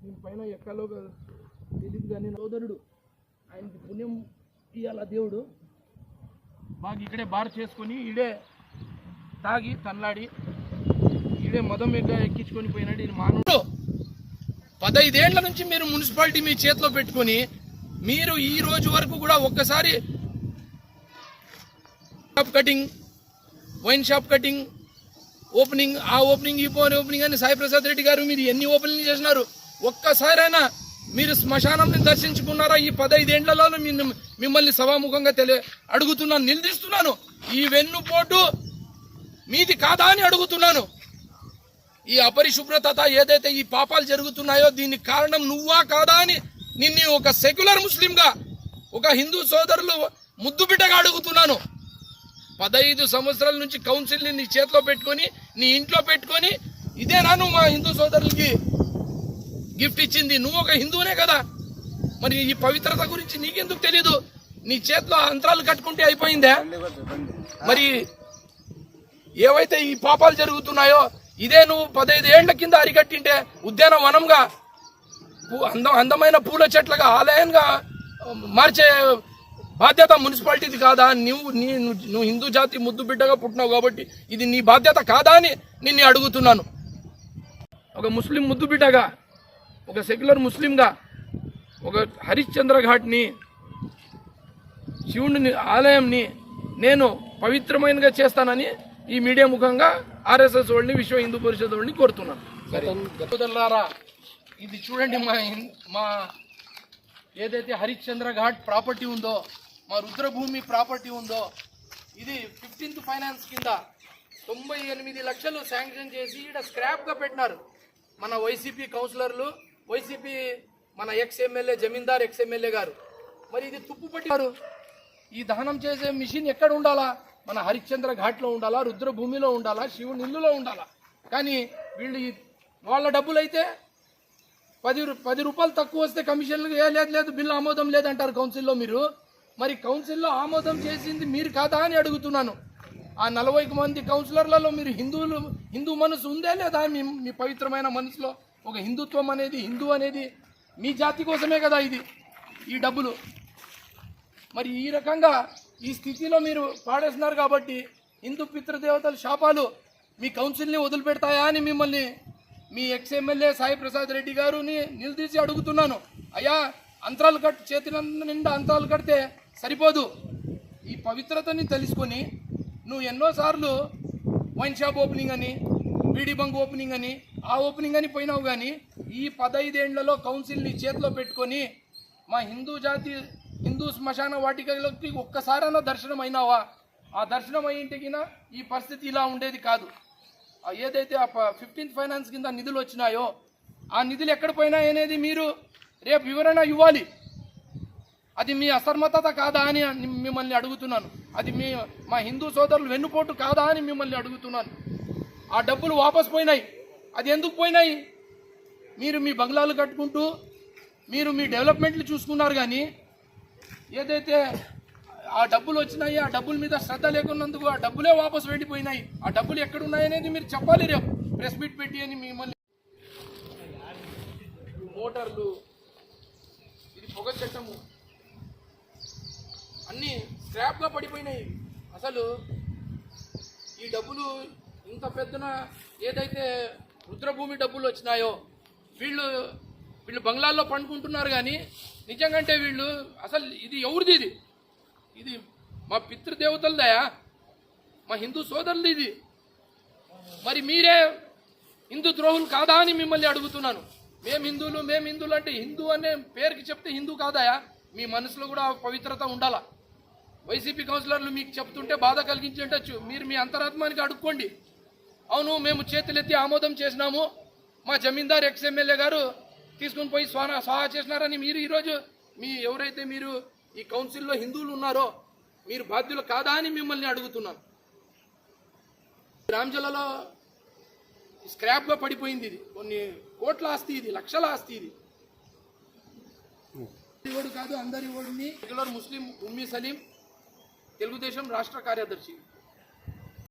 దీనిపైన ఎక్కలో తెలియదు కానీ సోదరుడు ఆయనకి పుణ్యం ఇయ్యాల దేవుడు? బాగా ఇక్కడే బార్ చేసుకొని ఈడే తాగి తన్లాడి ఇడే మదం ఎగ్గ ఎక్కించుకొని పోయినాడు ఈయన మానవుడు. పదైదేళ్ళ నుంచి మీరు మున్సిపాలిటీ మీ చేతిలో పెట్టుకొని మీరు ఈ రోజు వరకు కూడా ఒక్కసారి shop cutting wine shop cutting opening ఆ ఓపెనింగ్ ఈ పోని ఓపెనింగ్ అని సాయి ప్రసాద్ రెడ్డి గారు మీరు ఎన్ని ఓపెనింగ్ చేసినారు? ఒక్కసారైనా మీరు శ్మశానం దర్శించుకున్నారా? ఈ పదైదేండ్లలో మిమ్మ- మిమ్మల్ని సభాముఖంగా తెలియ అడుగుతున్నాను నిలదీస్తున్నాను ఈ వెన్నుపోటు మీది కాదా అని అడుగుతున్నాను. ఈ అపరిశుభ్రత ఏదైతే ఈ పాపాలు జరుగుతున్నాయో దీనికి కారణం నువ్వా కాదా అని నిన్ను ఒక సెక్యులర్ ముస్లింగా ఒక హిందూ సోదరులు ముద్దు బిడ్డగా అడుగుతున్నాను. పదహైదు సంవత్సరాల నుంచి కౌన్సిల్ని నీ చేతిలో పెట్టుకొని నీ ఇంట్లో పెట్టుకొని ఇదేనా నువ్వు మా హిందూ సోదరులకి గిఫ్ట్ ఇచ్చింది? నువ్వు ఒక హిందువునే కదా. మరి ఈ పవిత్రత గురించి నీకెందుకు తెలీదు? నీ చేతిలో అంతరాలు కట్టుకుంటే అయిపోయిందే. మరి ఏవైతే ఈ పాపాలు జరుగుతున్నాయో ఇదే నువ్వు పదహైదు ఏళ్ళ కింద అరికట్టింటే ఉద్యానవనంగా పూ- అందం అందమైన పూల చెట్లుగా ఆలయంగా మార్చే బాధ్యత మున్సిపాలిటీది కాదా? నువ్వు నీ నువ్వు హిందూ జాతి ముద్దు బిడ్డగా పుట్టినావు కాబట్టి ఇది నీ బాధ్యత కాదా అని నిన్ను అడుగుతున్నాను. ఒక ముస్లిం ముద్దు బిడ్డగా ఒక సెక్యులర్ ముస్లింగా ఒక హరిశ్చంద్ర ఘాట్ని శివుడిని ఆలయంని నేను పవిత్రమైనగా చేస్తానని ఈ మీడియా ముఖంగా ఆర్ఎస్ఎస్ వాళ్ళని విశ్వ హిందూ పరిషత్ వాళ్ళని కోరుతున్నాను. సరే. ఇది చూడండి మా మా ఏదైతే హరిశ్చంద్ర ఘాట్ ప్రాపర్టీ ఉందో మా రుద్రభూమి ప్రాపర్టీ ఉందో ఇది ఫిఫ్టీన్త్ ఫైనాన్స్ కింద తొంభై ఎనిమిది లక్షలు శాంక్షన్ చేసి ఇక్కడ స్క్రాప్గా పెట్టినారు. మన వైసీపీ కౌన్సిలర్లు వైసీపీ మన ఎక్స్ ఎమ్మెల్యే జమీందార్ ఎక్స్ ఎమ్మెల్యే గారు. మరి ఇది తుప్పు పట్టారు ఈ దహనం చేసే మిషన్ ఎక్కడ ఉండాలా? మన హరిశ్చంద్ర ఘాట్లో ఉండాలా రుద్రభూమిలో ఉండాలా శివుని ఇల్లులో ఉండాలా? కానీ వీళ్ళు వాళ్ళ డబ్బులైతే పది రూ- పది రూపాయలు తక్కువ వస్తే కమిషన్లు ఏ లేదు లేదు బిల్లు ఆమోదం లేదంటారు కౌన్సిల్లో మీరు. మరి కౌన్సిల్లో ఆమోదం చేసింది మీరు కాదా అని అడుగుతున్నాను. ఆ నలభై మంది కౌన్సిలర్లలో మీరు హిందువులు హిందూ మనసు ఉందే లేదా మీ మీ పవిత్రమైన మనసులో? ఒక హిందుత్వం అనేది హిందూ అనేది మీ జాతి కోసమే కదా ఇది ఈ డబ్బులు. మరి ఈ రకంగా ఈ స్థితిలో మీరు పాడేస్తున్నారు కాబట్టి హిందూ పితృదేవతల శాపాలు మీ కౌన్సిల్ని వదిలిపెడతాయా అని మిమ్మల్ని మీ ఎక్స్ ఎమ్మెల్యే సాయి ప్రసాద్ రెడ్డి గారుని నిలదీసి అడుగుతున్నాను. అయ్యా అంతరాలు కట్ చేతి నిండా అంతరాలు కడితే సరిపోదు. ఈ పవిత్రతని తెలుసుకొని నువ్వు ఎన్నోసార్లు వైన్ షాప్ ఓపెనింగ్ అని బీడీ బంక్ ఓపెనింగ్ అని ఆ ఓపెనింగ్ అని పోయినావు కానీ ఈ పదైదేండ్లలో కౌన్సిల్ని చేతిలో పెట్టుకొని మా హిందూ జాతి హిందూ శ్మశాన వాటికలోకి ఒక్కసారైనా దర్శనం అయినావా ఆ దర్శనం అయ్యింటికిన ఈ పరిస్థితి ఇలా ఉండేది కాదు. ఏదైతే ఆ ఫిఫ్టీన్త్ ఫైనాన్స్ కింద నిధులు వచ్చినాయో ఆ నిధులు ఎక్కడ పోయినాయి అనేది మీరు రేపు వివరణ ఇవ్వాలి. అది మీ అసర్మతత కాదా అని మిమ్మల్ని అడుగుతున్నాను. అది మీ మా హిందూ సోదరులు వెన్నుపోటు కాదా అని మిమ్మల్ని అడుగుతున్నాను. ఆ డబ్బులు వాపస్ పోయినాయి. అది ఎందుకు పోయినాయి? మీరు మీ బంగ్లాలు కట్టుకుంటూ మీరు మీ డెవలప్మెంట్లు చూసుకున్నారు కానీ ఏదైతే ఆ డబ్బులు వచ్చినాయి ఆ డబ్బుల మీద శ్రద్ధ లేకున్నందుకు ఆ డబ్బులే వాపస్ వెళ్ళిపోయినాయి. ఆ డబ్బులు ఎక్కడున్నాయనేది మీరు చెప్పాలి రేపు. ప్రెస్ మీట్ పెట్టి అని మిమ్మల్ని మోటార్లు ఇది పొగ చట్టము. అన్నీ స్క్రాప్గా పడిపోయినాయి. అసలు ఈ డబ్బులు ఇంత పెద్దన ఏదైతే రుద్రభూమి డబ్బులు వచ్చినాయో వీళ్ళు వీళ్ళు బంగ్లాల్లో పండుకుంటున్నారు కానీ నిజంగంటే వీళ్ళు అసలు ఇది ఎవరిది ఇది? ఇది మా పితృదేవతలదయా మా హిందూ సోదరులది ఇది. మరి మీరే హిందూ ద్రోహులు కాదా అని మిమ్మల్ని అడుగుతున్నాను. మేము హిందువులు మేము హిందువులు అంటే హిందూ అనే పేరుకి చెప్తే హిందూ కాదాయా? మీ మనసులో కూడా పవిత్రత ఉండాలా? వైసీపీ కౌన్సిలర్లు మీకు చెప్తుంటే బాధ కలిగించి ఉండొచ్చు. మీరు మీ అంతరాత్మానికి అడుక్కోండి. అవును మేము చేతులెత్తి ఆమోదం చేసినాము. మా జమీందార్ ఎక్స్ ఎమ్మెల్యే గారు తీసుకుని పోయి స్వాన సహా చేసినారని మీరు ఈరోజు మీ ఎవరైతే మీరు ఈ కౌన్సిల్లో హిందువులు ఉన్నారో మీరు బాధ్యులు కాదా అని మిమ్మల్ని అడుగుతున్నాను రామజలలో స్క్రాప్గా పడిపోయింది ఇది. కొన్ని కోట్ల ఆస్తి ఇది లక్షల ఆస్తి ఇది. ఇవాడు కాదు అందరి ఓడిని రెగ్యులర్ ముస్లిం ఉమ్మీ సలీం తెలుగుదేశం రాష్ట్ర కార్యదర్శి.